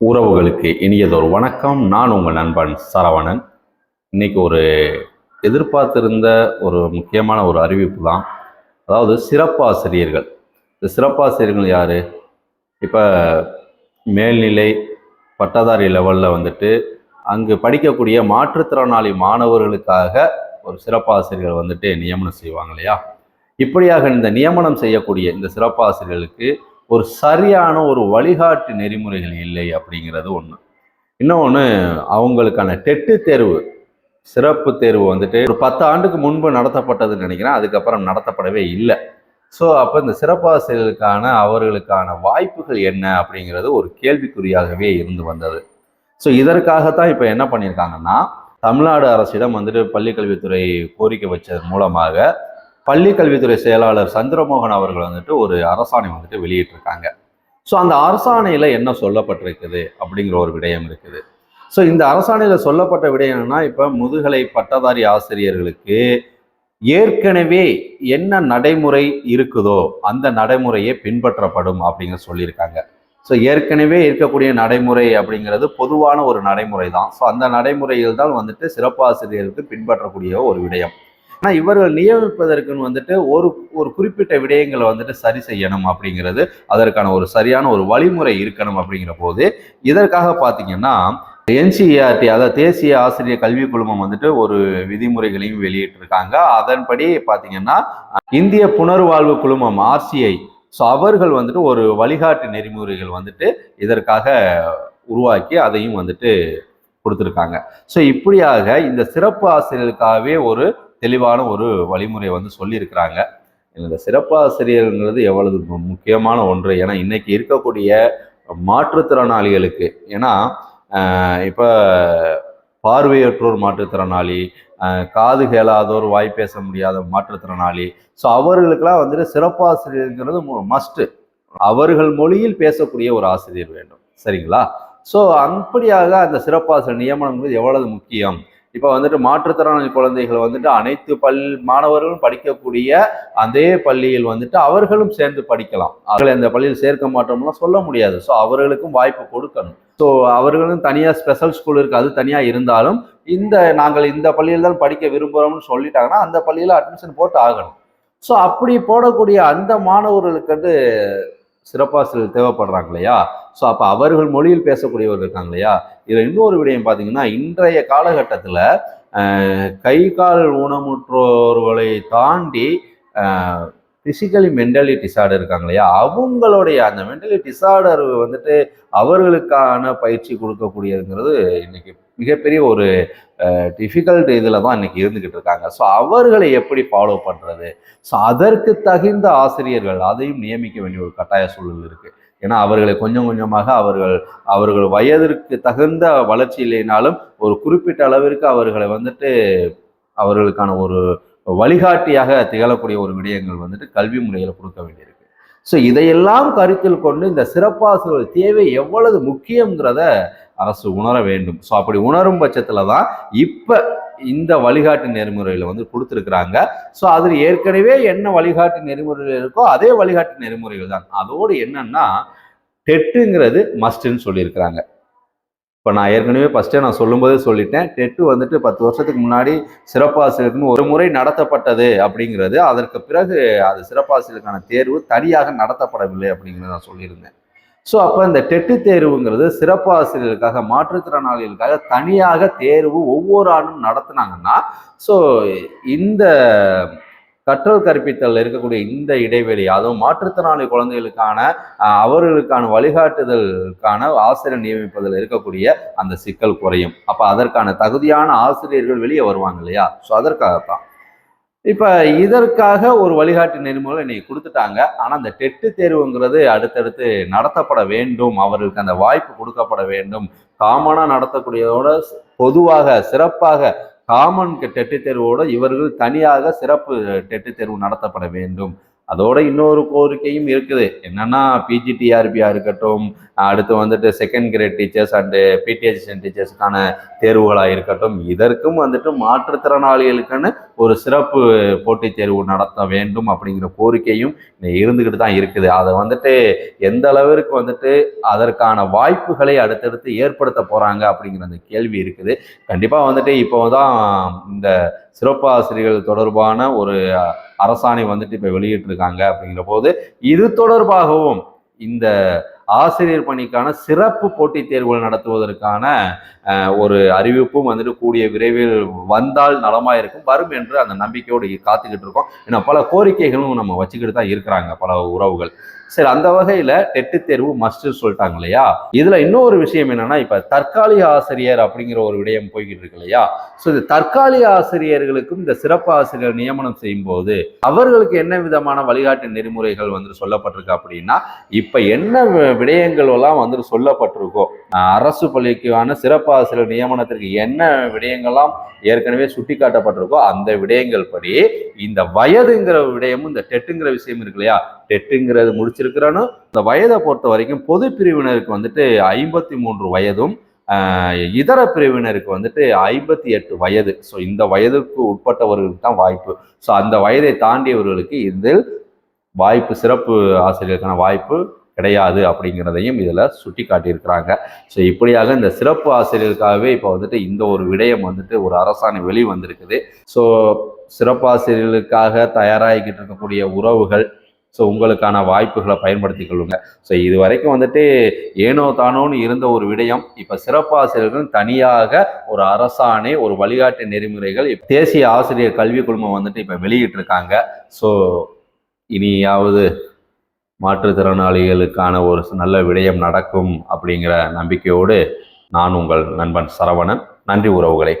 உறவுகளுக்கு இனியதொரு வணக்கம். நான் உங்கள் நண்பன் சரவணன். இன்னைக்கு ஒரு எதிர்பார்த்திருந்த ஒரு முக்கியமான ஒரு அறிவிப்பு தான். அதாவது சிறப்பாசிரியர்கள். இந்த சிறப்பாசிரியர்கள் யார்? இப்போ மேல்நிலை பட்டதாரி லெவலில் வந்துட்டு அங்கு படிக்கக்கூடிய மாற்றுத்திறனாளி மாணவர்களுக்காக ஒரு சிறப்பாசிரியர்கள் வந்துட்டு நியமனம் செய்வாங்க இல்லையா? இப்படியாக இந்த நியமனம் செய்யக்கூடிய இந்த சிறப்பாசிரியர்களுக்கு ஒரு சரியான ஒரு வழிகாட்டு நெறிமுறைகள் இல்லை அப்படிங்கிறது ஒன்று இன்னொன்று அவங்களுக்கான டெட்டு தேர்வு சிறப்பு தேர்வு வந்துட்டு ஒரு பத்து ஆண்டுக்கு முன்பு நடத்தப்பட்டதுன்னு நினைக்கிறேன். அதுக்கப்புறம் நடத்தப்படவே இல்லை. ஸோ அப்போ இந்த சிறப்பாசிரியர்களுக்கான அவர்களுக்கான வாய்ப்புகள் என்ன அப்படிங்கிறது ஒரு கேள்விக்குறியாகவே இருந்து வந்தது. ஸோ இதற்காகத்தான் இப்போ என்ன பண்ணியிருக்காங்கன்னா தமிழ்நாடு அரசிடம் வந்துட்டு பள்ளிக்கல்வித்துறை கோரிக்கை வச்சதன் மூலமாக பள்ளி கல்வித்துறை செயலாளர் சந்திரமோகன் அவர்கள் வந்துட்டு ஒரு அரசாணை வந்துட்டு வெளியிட்டிருக்காங்க. ஸோ அந்த அரசாணையில் என்ன சொல்லப்பட்டிருக்குது அப்படிங்கிற ஒரு விடயம் இருக்குது. ஸோ இந்த அரசாணையில் சொல்லப்பட்ட விடயம் என்னன்னா இப்போ முதுகலை பட்டதாரி ஆசிரியர்களுக்கு ஏற்கனவே என்ன நடைமுறை இருக்குதோ அந்த நடைமுறையே பின்பற்றப்படும் அப்படிங்கிற சொல்லியிருக்காங்க. ஸோ ஏற்கனவே இருக்கக்கூடிய நடைமுறை அப்படிங்கிறது பொதுவான ஒரு நடைமுறை தான் ஸோ அந்த நடைமுறையில் தான் வந்துட்டு சிறப்பாசிரியருக்கு பின்பற்றக்கூடிய ஒரு விடயம். ஆனால் இவர்கள் நியமிப்பதற்குன்னு வந்துட்டு ஒரு ஒரு குறிப்பிட்ட விடயங்களை வந்துட்டு சரி செய்யணும் அப்படிங்கிறது அதற்கான ஒரு சரியான ஒரு வழிமுறை இருக்கணும் அப்படிங்கிற போது இதற்காக பார்த்தீங்கன்னா என்சிஆர்டி அதாவது தேசிய ஆசிரியர் கல்விக் குழுமம் வந்துட்டு ஒரு விதிமுறைகளையும் வெளியிட்டிருக்காங்க. அதன்படி பார்த்தீங்கன்னா இந்திய புனர்வாழ்வு குழுமம் ஆர்சிஐ ஸோ அவர்கள் வந்துட்டு ஒரு வழிகாட்டு நெறிமுறைகள் வந்துட்டு இதற்காக உருவாக்கி அதையும் வந்துட்டு கொடுத்துருக்காங்க. ஸோ இப்படியாக இந்த சிறப்பு ஆசிரியர்களுக்காகவே ஒரு தெளிவான ஒரு வழிமுறை வந்து சொல்லியிருக்கிறாங்க. இந்த சிறப்பாசிரியருங்கிறது எவ்வளவு முக்கியமான ஒன்று. ஏன்னா இன்னைக்கு இருக்கக்கூடிய மாற்றுத்திறனாளிகளுக்கு ஏன்னா இப்போ பார்வையற்றோர் மாற்றுத்திறனாளி காது கேளாதோர் வாய் பேச முடியாத மாற்றுத்திறனாளி. ஸோ அவர்களுக்கெல்லாம் வந்துட்டு சிறப்பாசிரியருங்கிறது மஸ்ட்டு அவர்கள் மொழியில் பேசக்கூடிய ஒரு ஆசிரியர் வேண்டும். சரிங்களா? ஸோ அப்படியாக அந்த சிறப்பாசிரியர் நியமனங்கிறது எவ்வளவு முக்கியம்? இப்போ வந்துட்டு மாற்றுத்திறனாளி குழந்தைகள் வந்துட்டு அனைத்து பல் மாணவர்களும் படிக்கக்கூடிய அதே பள்ளியில் வந்துட்டு அவர்களும் சேர்ந்து படிக்கலாம். அவர்களை அந்த பள்ளியில் சேர்க்க மாட்டோம்லாம் சொல்ல முடியாது. ஸோ அவர்களுக்கும் வாய்ப்பு கொடுக்கணும். ஸோ அவர்களும் தனியாக ஸ்பெஷல் ஸ்கூல் இருக்குது அது தனியாக இருந்தாலும் இந்த நாங்கள் இந்த பள்ளியில் தான் படிக்க விரும்புகிறோம்னு சொல்லிட்டாங்கன்னா அந்த பள்ளியில் அட்மிஷன் போட்டு ஆகணும் ஸோ அப்படி போடக்கூடிய அந்த மாணவர்களுக்கு வந்து சிறப்பாசிரியர் தேவைப்படுறாங்க இல்லையா? ஸோ அப்போ அவர்கள் மொழியில் பேசக்கூடியவர் இருக்காங்க இல்லையா? இதில் இன்னொரு விடயம் பார்த்தீங்கன்னா இன்றைய காலகட்டத்தில் கை கால் ஊனமுற்றோர்களை தாண்டி பிசிக்கலி மென்டலி டிசார்டர் இருக்காங்க இல்லையா அவங்களுடைய அந்த மென்டலி டிசார்டர் வந்துட்டு அவர்களுக்கான பயிற்சி கொடுக்கக்கூடியதுங்கிறது இன்னைக்கு மிகப்பெரிய ஒரு டிஃபிகல்ட் இதில் தான் இன்னைக்கு இருந்துக்கிட்டு இருக்காங்க. ஸோ அவர்களை எப்படி ஃபாலோ பண்ணுறது ஸோ அதற்கு தகுந்த ஆசிரியர்கள் அதையும் நியமிக்க வேண்டிய ஒரு கட்டாய சூழல் இருக்குது ஏன்னா அவர்களை கொஞ்சம் கொஞ்சமாக அவர்கள் அவர்கள் வயதிற்கு தகுந்த வளர்ச்சி இல்லைனாலும் ஒரு குறிப்பிட்ட அளவிற்கு அவர்களை வந்துட்டு அவர்களுக்கான ஒரு வழிகாட்டியாக திகழக்கூடிய ஒரு விடயங்கள் வந்துட்டு கல்வி முறையில் கொடுக்க வேண்டியிருக்கு. ஸோ இதையெல்லாம் கருத்தில் கொண்டு இந்த சிறப்பாசிரியர் தேவை எவ்வளவு முக்கியங்கிறத அரசு உணர வேண்டும். ஸோ அப்படி உணரும் பட்சத்தில் தான் இப்போ இந்த வழிகாட்டு நெறிமுறையில் வந்து கொடுத்துருக்குறாங்க. ஸோ அதில் ஏற்கனவே என்ன வழிகாட்டு நெறிமுறைகள் இருக்கோ அதே வழிகாட்டு நெறிமுறைகள் தான். அதோடு என்னன்னா டெட்டுங்கிறது மஸ்ட்டுன்னு சொல்லியிருக்கிறாங்க. இப்போ நான் ஏற்கனவே ஃபஸ்ட்டே நான் சொல்லும்போதே சொல்லிட்டேன். டெட்டு வந்துட்டு பத்து வருஷத்துக்கு முன்னாடி சிறப்பாசிரியருக்குன்னு ஒரு முறை நடத்தப்பட்டது அப்படிங்கிறது. அதற்கு பிறகு அது சிறப்பாசிரியருக்கான தேர்வு தனியாக நடத்தப்படவில்லை அப்படிங்கிறத நான் சொல்லியிருந்தேன். ஸோ அப்போ இந்த டெட்டு தேர்வுங்கிறது சிறப்பாசிரியர்களுக்காக மாற்றுத்திறனாளிகளுக்காக தனியாக தேர்வு ஒவ்வொரு ஆண்டும் நடத்துனாங்கன்னா ஸோ இந்த கற்றல் கற்பித்தல் இருக்கக்கூடிய இந்த இடைவெளி அதுவும் மாற்றுத்திறனாளி குழந்தைகளுக்கான அவர்களுக்கான வழிகாட்டுதலுக்கான ஆசிரியர் நியமிப்பதில் இருக்கக்கூடிய அந்த சிக்கல் குறையும். அப்போ அதற்கான தகுதியான ஆசிரியர்கள் வெளியே வருவாங்க இல்லையா? ஸோ அதற்காகத்தான். இப்போ இதற்காக ஒரு வழிகாட்டு நெறிமுறை இன்னைக்கு கொடுத்துட்டாங்க. ஆனால் அந்த டெட்டு தேர்வுங்கிறது அடுத்தடுத்து நடத்தப்பட வேண்டும். அவர்களுக்கு அந்த வாய்ப்பு கொடுக்கப்பட வேண்டும். காமனாக நடத்தக்கூடியதோட பொதுவாக சிறப்பாக காமன் டெட்டு தேர்வோடு இவர்கள் தனியாக சிறப்பு டெட்டு தேர்வு நடத்தப்பட வேண்டும். அதோட இன்னொரு கோரிக்கையும் இருக்குது. என்னன்னா பிஜிடிஆர்பியாக இருக்கட்டும் அடுத்து வந்துட்டு செகண்ட் கிரேட் டீச்சர்ஸ் அண்டு பிடிஎச்என் டீச்சர்ஸ்க்கான தேர்வுகளாக இருக்கட்டும் இதற்கும் வந்துட்டு மாற்றுத்திறனாளிகளுக்குன்னு ஒரு சிறப்பு போட்டித் தேர்வு நடத்த வேண்டும் அப்படிங்கிற கோரிக்கையும் இருந்துக்கிட்டு தான் இருக்குது. அதை வந்துட்டு எந்த அளவிற்கு வந்துட்டு அதற்கான வாய்ப்புகளை அடுத்தடுத்து ஏற்படுத்த போகிறாங்க அப்படிங்கிற அந்த கேள்வி இருக்குது. கண்டிப்பாக வந்துட்டு இப்போ தான் இந்த சிறப்பு ஆசிரியர்கள் தொடர்பான ஒரு அரசாணை வந்துட்டு இப்போ வெளியிட்டிருக்காங்க அப்படிங்கிற போது இது தொடர்பாகவும் இந்த ஆசிரியர் பணிக்கான சிறப்பு போட்டித் தேர்வுகள் நடத்துவதற்கான ஒரு அறிவிப்பும் வந்துட்டு கூடிய விரைவில் வந்தால் நலமாக இருக்கும் வரும் என்று அந்த நம்பிக்கையோடு காத்துக்கிட்டு இருக்கோம். ஏன்னா பல கோரிக்கைகளும் நம்ம வச்சுக்கிட்டு தான் இருக்கிறாங்க பல உறவுகள். சரி அந்த வகையில டெட்டு தேர்வு மஸ்ட் சொல்லிட்டாங்க இல்லையா? இதுல இன்னொரு விஷயம் என்னன்னா இப்ப தற்காலிக ஆசிரியர் அப்படிங்கிற ஒரு விடயம் போய்கிட்டு இருக்கு இல்லையா? ஸோ இந்த தற்காலிக ஆசிரியர்களுக்கும் இந்த சிறப்பு ஆசிரியர் நியமனம் செய்யும் போது அவர்களுக்கு என்ன விதமான வழிகாட்டு நெறிமுறைகள் வந்து சொல்லப்பட்டிருக்கு அப்படின்னா இப்ப என்ன விடயங்கள் எல்லாம் வந்து சொல்லப்பட்டிருக்கோ அரசு பள்ளிக்கான சிறப்பு ஆசிரியர் நியமனத்திற்கு என்ன விடயங்கள்லாம் ஏற்கனவே சுட்டிக்காட்டப்பட்டிருக்கோ அந்த விடயங்கள் படி இந்த வயதுங்கிற விடயமும் இந்த டெட்டுங்கிற விஷயம் இருக்கு இல்லையா? டெட்டுங்கிறது முடிச்சிருக்கிறானோ இந்த வயதை பொறுத்த வரைக்கும் பொது பிரிவினருக்கு வந்துட்டு ஐம்பத்தி மூன்று வயதும் இதர பிரிவினருக்கு வந்துட்டு ஐம்பத்தி எட்டு வயது. ஸோ இந்த வயதுக்கு உட்பட்டவர்களுக்கு தான் வாய்ப்பு. ஸோ அந்த வயதை தாண்டியவர்களுக்கு இதில் வாய்ப்பு சிறப்பு ஆசிரியருக்கான வாய்ப்பு கிடையாது அப்படிங்கிறதையும் இதில் சுட்டி காட்டியிருக்கிறாங்க ஸோ இப்படியாக இந்த சிறப்பு ஆசிரியர்களுக்காகவே இப்போ வந்துட்டு இந்த ஒரு விடயம் வந்துட்டு ஒரு அரசாணை வெளி வந்திருக்குது ஸோ சிறப்பாசிரியர்களுக்காக தயாராகிக்கிட்டு இருக்கக்கூடிய உறவுகள் ஸோ உங்களுக்கான வாய்ப்புகளை பயன்படுத்திக் கொள்ளுங்க. ஸோ இது வரைக்கும் வந்துட்டு ஏனோ தானோன்னு இருந்த ஒரு விடயம் இப்போ சிறப்பாசிரியர்கள் தனியாக ஒரு அரசாணை ஒரு வழிகாட்டு நெறிமுறைகள் தேசிய ஆசிரியர் கல்வி குழுமம் வந்துட்டு இப்போ வெளியிட்டிருக்காங்க. ஸோ இனியாவது மாற்றுத்திறனாளிகளுக்கான ஒரு நல்ல விடயம் நடக்கும் அப்படிங்கிற நம்பிக்கையோடு நான் உங்கள் நண்பன் சரவணன். நன்றி உறவுகளை.